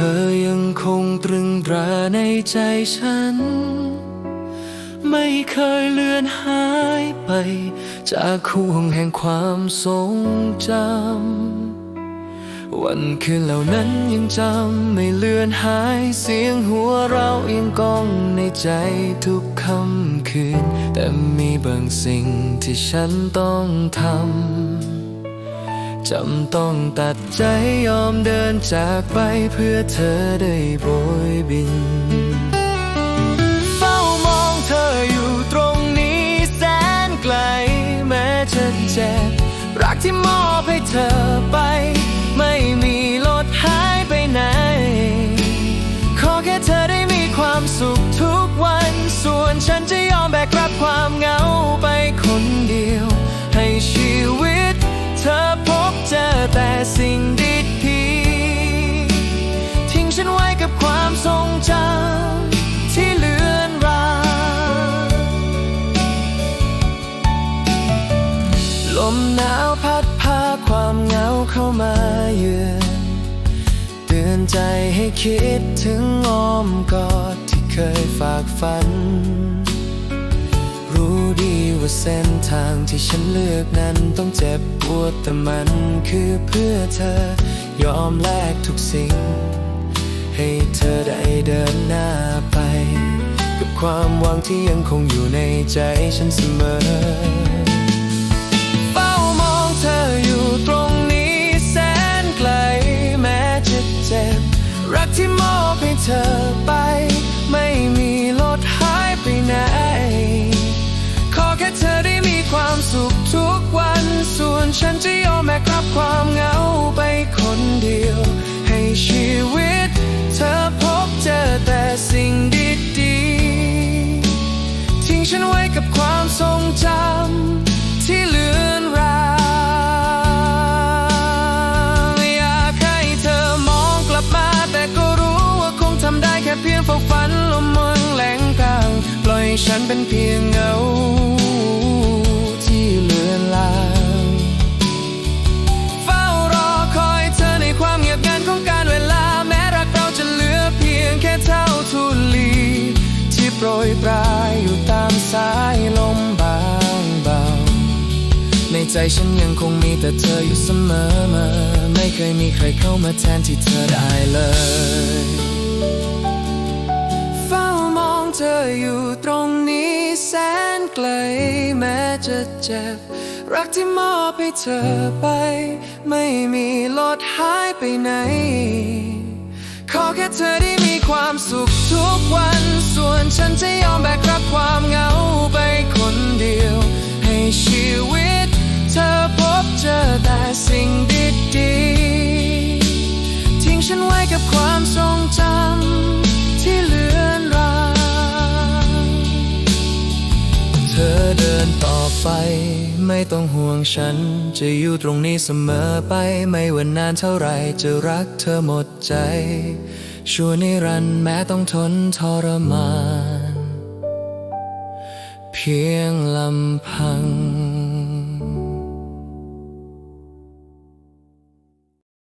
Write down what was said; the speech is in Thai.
อยังคงตรึงตราในใจฉัน ไม่เคยเลือนหายไป จากห่วงแห่งความทรงจำ วันคืนเหล่านั้นยังจำ ไม่เลือนหายเสียงหัวเรายังก้องในใจทุกค่ำคืน แต่มีบางสิ่งที่ฉันต้องทำ จำต้องตัดใจยอมเดินจากไปเพื่อเธอได้โบยบิน เฝ้ามองเธออยู่ตรงนี้แสนไกล แม้จะเจ็บ รักที่มอบให้เธอไป ไม่มีลดหายไปไหน ขอแค่เธอได้มีความสุขทุกวัน ส่วนฉันจะยอมแบกรับความเหงาไปคนเดียว เข้ามาเยือนเตือนใจให้คิดถึงอ้อมกอดที่เคยฝากฝัน รู้ดีว่าเส้นทางที่ฉันเลือกนั้นต้องเจ็บปวดแต่มันคือเพื่อเธอยอมแลกทุกสิ่ง ให้เธอได้เดินหน้าไป กับความหวังที่ยังคงอยู่ในใจฉันเสมอ ฉันไว้กับความทรงจำที่เลือนรางอยากให้เธอมองกลับมาแต่ก็รู้ว่าคงทำได้แค่เพียงเฝ้าฝันลมเมืองแหลงกลางปล่อยให้ฉันเป็นเพียงเงาที่เลือนลางเฝ้ารอคอยเธอในความเงียบงันของการเวลาแม้รักเราจะเหลือเพียงแค่เท่าทุลีที่โปรยปลายอยู่ต ใจฉันยังคงมีแต่เธออยู่เสมอมาไม่เคยมีใครเข้ามาแทนที่เธอได้เลย เฝ้ามองเธออยู่ตรงนี้แสนไกลแม้จะเจ็บ รักที่มอบให้เธอไป ไม่มีลดหายไปไหน ขอแค่เธอได้มีความสุขทุกวัน ส่วนฉันจะยอมแบกรับความ กับความทรงจำที่เลือนรางเธอเดินต่อไป ไม่ต้องห่วงฉัน จะอยู่ตรงนี้เสมอไป ไม่ว่านานเท่าไรจะรักเธอหมดใจ ชั่วนิรันดร์แม้ต้องทนทรมาน เพียงลำพัง